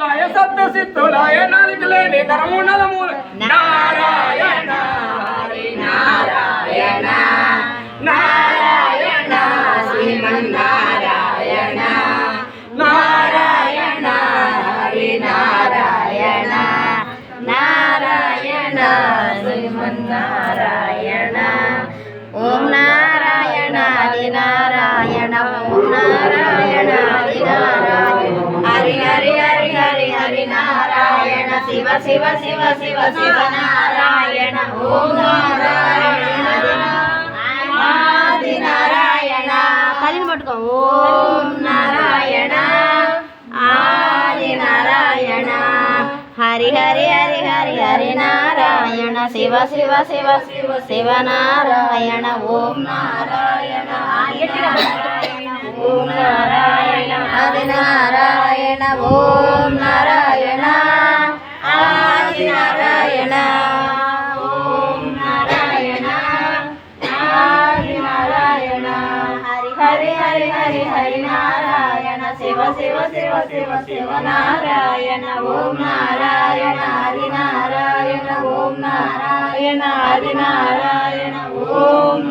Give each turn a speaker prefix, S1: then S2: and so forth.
S1: లాయ సప్త సిద్ధులాయ నాలుగు నరము నలము నారాయణ నారాయణ నారాయణ శ్రీమన్నారాయణ నారాయణ హరి నారాయణ
S2: నారాయణ. నారాయణ శివ శివ శివ శివ శివ నారాయణ. ఓం నారాయణ ఆది నారాయణ కలిని పట్టుకో ఓం నారాయణ ఆది నారాయణ హరి హరి హరి హరి హరి నారాయణ. శివ శివ శివ శివ శివ నారాయణ. ఓం నారాయణ. ఓం నారాయణ. హరి నారాయణ ఓం హరి హరి నారాయణ శివ శివ శివ శివ శివ నారాయణ ఓం నారాయణ హరి నారాయణ ఓం నారాయణ హరి నారాయణ ఓం